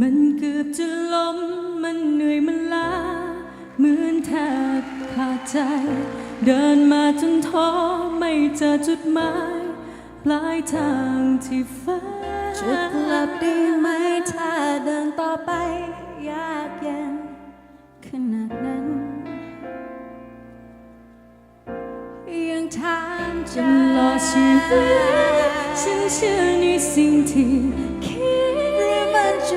มันเกือบจะล้มมันเหนื่อยมันล้าเหมือนแทบขาดใจ เดินมาจนท้อไม่เจอจุดหมายปลายทางที่ฝันจะกลับได้ไหมถ้าเดินต่อไป ยากเย็นขนาดนั้น ยังถามใจตลอชีวิตฉันเชื่อในสิ่งที่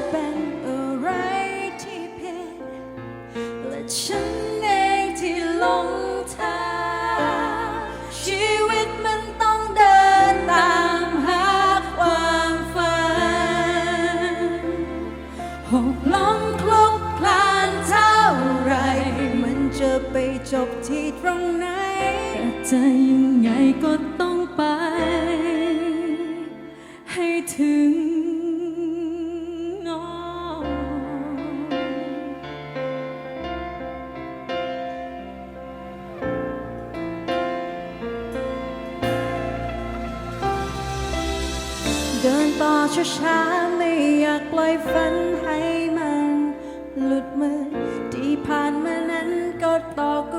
จะเป็นอะไรที่ผิดและฉันเองที่หลงทางชีวิตมันต้องเดินตามหาความฝันหกล้มคลุกคลานเท่าไร มันจะไปจบที่ตรงไหนจะยังไงก็ต้องไป เดินต่อช้าๆไม่อยากปล่อยฝันให้มัน หลุดมือที่ผ่านมานั้นก็ต่อก็